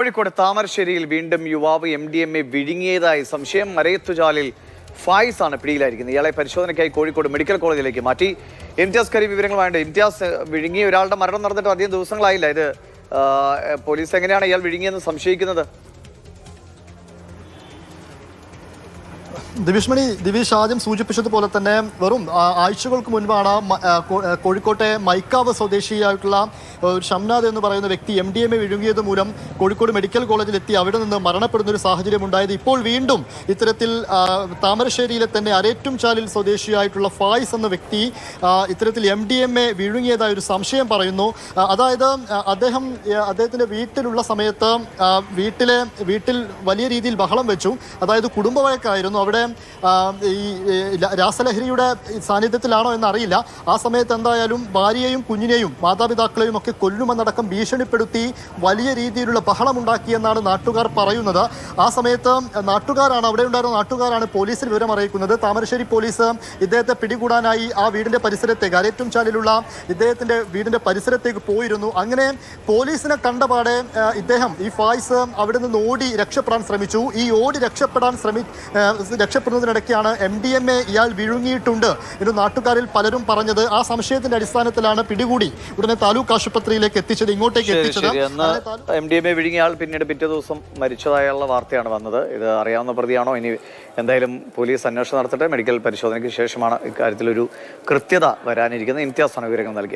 കോഴിക്കോട് താമരശ്ശേരിയിൽ വീണ്ടും യുവാവ് എം ഡി എം എ വിഴുങ്ങിയതായി സംശയം മരയത്തുചാലിൽ ഫായിസ് ആണ് പിടിയിലായിരിക്കുന്നത്. ഇയാളെ പരിശോധനയ്ക്കായി കോഴിക്കോട് മെഡിക്കൽ കോളേജിലേക്ക് മാറ്റി. ഇംതിയാസ് കരി വിവരങ്ങളുമായിട്ട് ഇംതിയാസ് വിഴുങ്ങിയ ഒരാളുടെ മരണം നടന്നിട്ട് അധികം ദിവസങ്ങളായില്ല. ഇത് പോലീസ് എങ്ങനെയാണ് ഇയാൾ വിഴുങ്ങിയെന്ന് സംശയിക്കുന്നത്? ദിവിഷ്മണി ദിവീഷ് ആദ്യം സൂചിപ്പിച്ചതുപോലെ തന്നെ വെറും ആഴ്ചകൾക്ക് മുൻപാണ് കോഴിക്കോട്ടെ മൈക്കാവ് സ്വദേശിയായിട്ടുള്ള ഷംനാദ് എന്ന് പറയുന്ന വ്യക്തി എം ഡി എം എ വിഴുങ്ങിയത് മൂലം കോഴിക്കോട് മെഡിക്കൽ കോളേജിൽ എത്തി അവിടെ നിന്ന് മരണപ്പെടുന്ന ഒരു സാഹചര്യം ഉണ്ടായത് ഇപ്പോൾ വീണ്ടും ഇത്തരത്തിൽ താമരശ്ശേരിയിലെ തന്നെ അരേറ്റും ചാലിൽ സ്വദേശിയായിട്ടുള്ള ഫായിസ് എന്ന വ്യക്തി ഇത്തരത്തിൽ എം ഡി എം എ വിഴുങ്ങിയതായ ഒരു സംശയം പറയുന്നു. അതായത് അദ്ദേഹം അദ്ദേഹത്തിന്റെ വീട്ടിലുള്ള സമയത്ത് വീട്ടിലെ വീട്ടിൽ വലിയ രീതിയിൽ ബഹളം വെച്ചു. അതായത് കുടുംബവഴക്കായിരുന്നു. ആ, അവിടെ ഈ രാസലഹരിയുടെ സാന്നിധ്യത്തിലാണോ എന്നറിയില്ല. ആ സമയത്ത് എന്തായാലും ഭാര്യയെയും കുഞ്ഞിനെയും മാതാപിതാക്കളെയും ഒക്കെ കൊല്ലുമെന്നടക്കം ഭീഷണിപ്പെടുത്തി വലിയ രീതിയിലുള്ള ബഹളമുണ്ടാക്കിയെന്നാണ് നാട്ടുകാർ പറയുന്നത്. ആ സമയത്ത് നാട്ടുകാരാണ് അവിടെ ഉണ്ടായിരുന്ന നാട്ടുകാരാണ് പോലീസിൽ വിവരം അറിയിക്കുന്നത്. താമരശ്ശേരി പോലീസ് ഇദ്ദേഹത്തെ പിടികൂടാനായി ആ വീടിന്റെ പരിസരത്തേക്ക് അരേറ്റും ചാലിലുള്ള ഇദ്ദേഹത്തിന്റെ വീടിന്റെ പരിസരത്തേക്ക് പോയിരുന്നു. അങ്ങനെ പോലീസിനെ കണ്ടപാടെ ഇദ്ദേഹം ഈ ഫായ്സ് അവിടെ നിന്ന് ഓടി രക്ഷപ്പെടാൻ ശ്രമിച്ചു. ഈ ഓടി രക്ഷപ്പെടാൻ ശ്രമി രക്ഷപ്പെടുന്നതിനിടയ്ക്കാണ് എം ഡി എം എ ഇയാൾ വിഴുങ്ങിയിട്ടുണ്ട് എന്ന് നാട്ടുകാരിൽ പലരും പറഞ്ഞത്. ആ സംശയത്തിന്റെ അടിസ്ഥാനത്തിലാണ് പിടികൂടി ഉടനെ താലൂക്ക് ആശുപത്രിയിലേക്ക് എത്തിച്ചത് ഇങ്ങോട്ടേക്ക് എത്തിച്ചത്. എം ഡി എം എ വിഴുങ്ങിയ ആൾ പിന്നീട് പിറ്റേ ദിവസം മരിച്ചതായുള്ള വാർത്തയാണ് വന്നത്. ഇത് അറിയാവുന്ന പ്രതിയാണോ? ഇനി എന്തായാലും പോലീസ് അന്വേഷണം നടത്തട്ടെ. മെഡിക്കൽ പരിശോധനയ്ക്ക് ശേഷമാണ് ഇക്കാര്യത്തിലൊരു കൃത്യത വരാനിരിക്കുന്നത്. ഇന്ത്യ വിവരങ്ങൾ നൽകിയത്